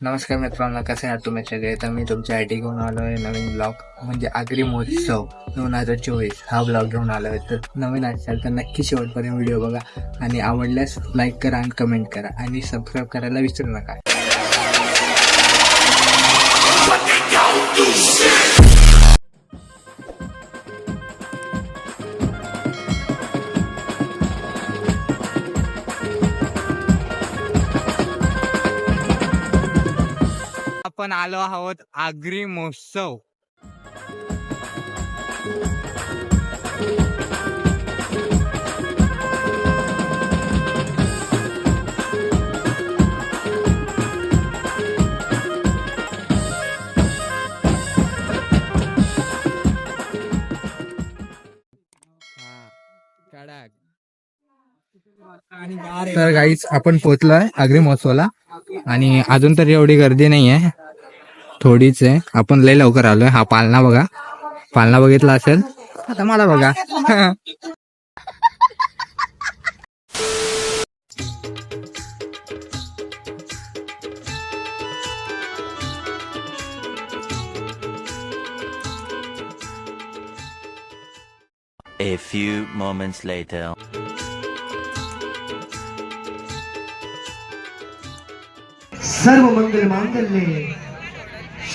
नमस्कार मित्रांनो कसे आहात तुम्ही सगळे? तर मी तुमच्यासाठी घेऊन आलो आहे नवीन ब्लॉग म्हणजे आगरी महोत्सव दोन हजार चोवीस. हा ब्लॉग घेऊन आलो आहे. तर नवीन असाल तर नक्की शेवटपर्यंत व्हिडिओ बघा आणि आवडल्यास लाईक करा आणि कमेंट करा आणि सबस्क्राईब करायला विसरू नका. आपण आलो आहोत आगरी महोत्सव. तर गाईच आपण पोहोचलोय आगरी महोत्सवाला. आणि अजून तरी एवढी गर्दी नाही आहे थोडीच आहे. आपण लय लवकर आलोय. हा पालना बघा. पालना बघितला असेल? आता मला बघा. A few moments later. सर्व मंगल मांगल्ये.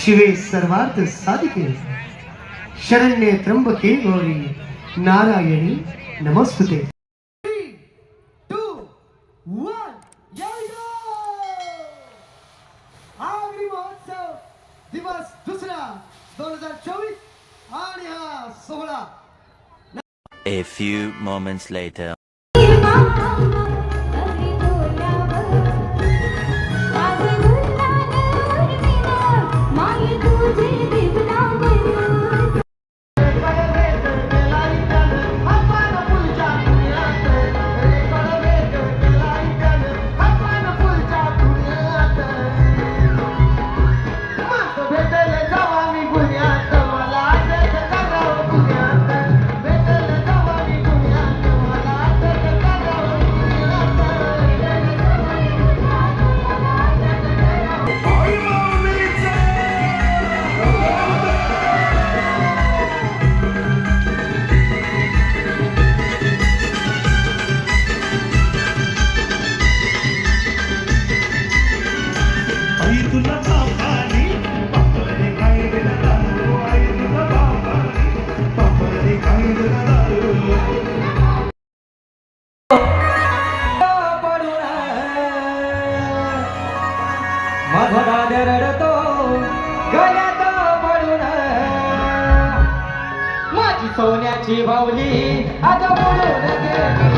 शिवे सर्वार्थ साधिके। शरण्ये त्र्यंबके गौरी नारायणी नमस्तुते। दिवस दुसरा दोन हजार चोवीस आणि हा सोहळा. A few moments later. सोन्याची बावली आता बोलून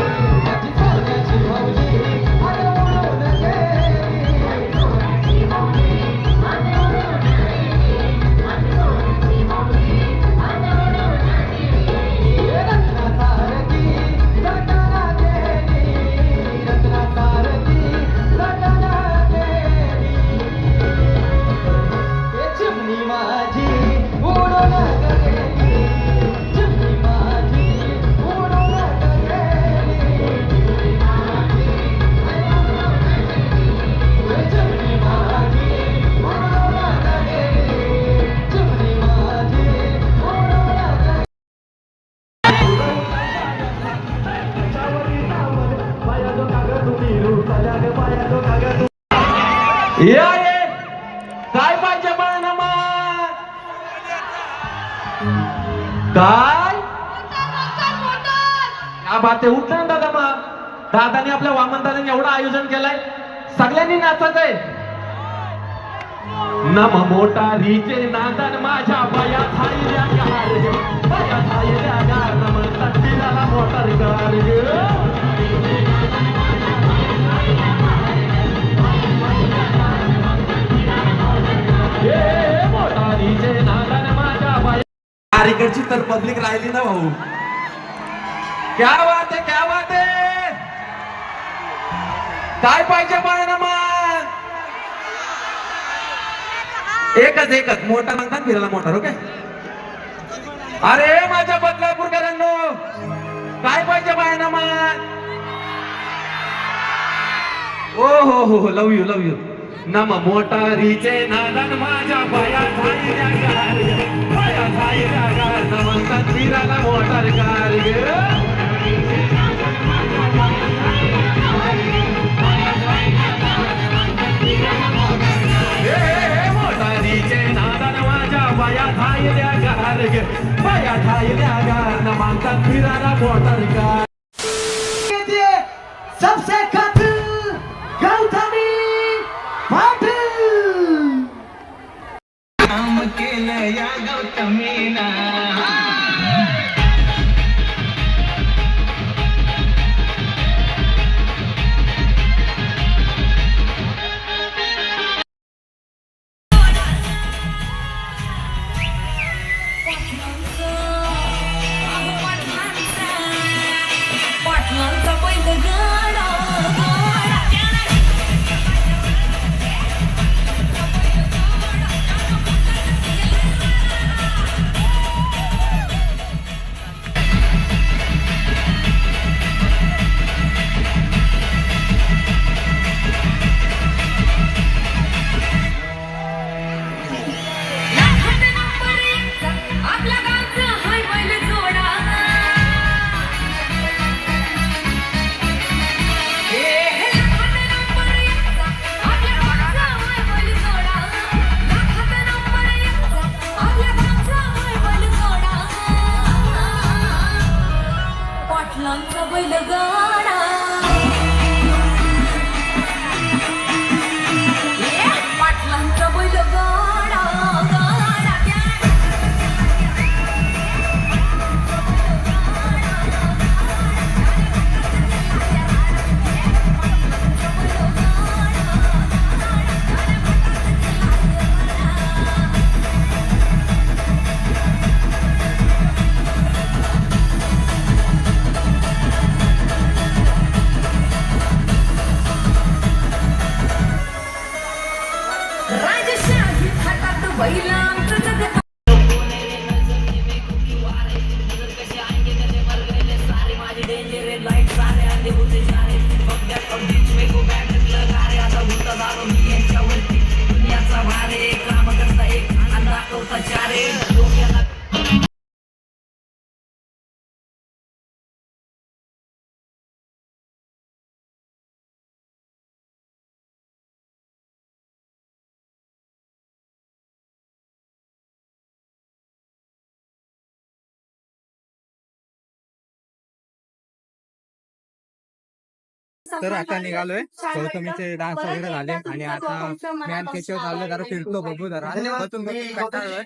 काय? या बाते उठलं ना दादा मग दादाने आपल्या वामन दादाने एवढं आयोजन केलंय. सगळ्यांनी नाचत आहे नम मोठा रिचे नादन माझ्या बाया थाईल्या भाऊ क्या बात आहे क्या बात आहे काय पाहिजे पाहिजे मग एकच एकच. मोठा म्हणतात फिरायला मोठा ओके? अरे माझ्या बदलापूरकरांनो काय पाहिजे बाळांना मग ओ हो हो हो. लव यू लव यू नम मोटारीचे नादन माझ्या पाया थाईल्या गार ग पाया थाईल्या गार नमस्कार फिराला मोटार कार ग. ए, मोटारीचे नादन माझ्या पाया थाईल्या गार ग. Padre! पाटलांचा बैलगाडा पाटलांचा तर आता निघालोय. गौतमीचे डान्स वगैरे झाले आणि आता मी आणि केशव चाललोय जरा फिरतो बघू जरा. बसून कंटाळलोय.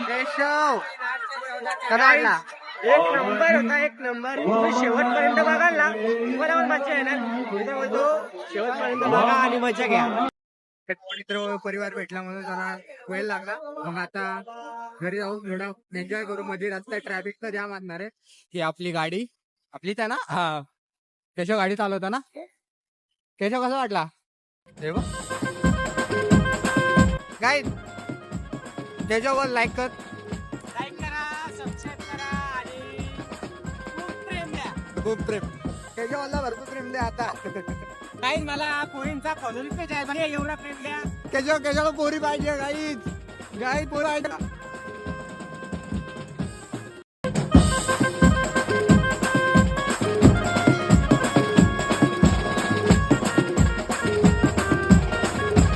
केशव. वाटला एक नंबर होता एक नंबर. तुम्ही शेवटपर्यंत बघाल ना तुम्हाला पण मजा येणार. तर बोलतो शेवटपर्यंत बघा आणि मजा घ्या. मित्र परिवार भेटला म्हणून जरा वेळ लागला. मग आता घरी जाऊन थोडा एन्जॉय करू. मध्ये रस्ता ट्रॅफिकचा जाम असणार आहे. ही आपली गाडी. आपलीच आहे ना? हा. केशव गाडी चालवता ना? केशव कसा वाटला? काय केशव लाईक कर. खूप प्रेम केशवला भरपूर प्रेम द्या आता. काही मला पोरींचा फॉलोइंग पेज आहे. म्हणजे एवढा प्रेम द्या. केशव केशवला पोरी पाहिजे गाईच गाई पोरं आहे का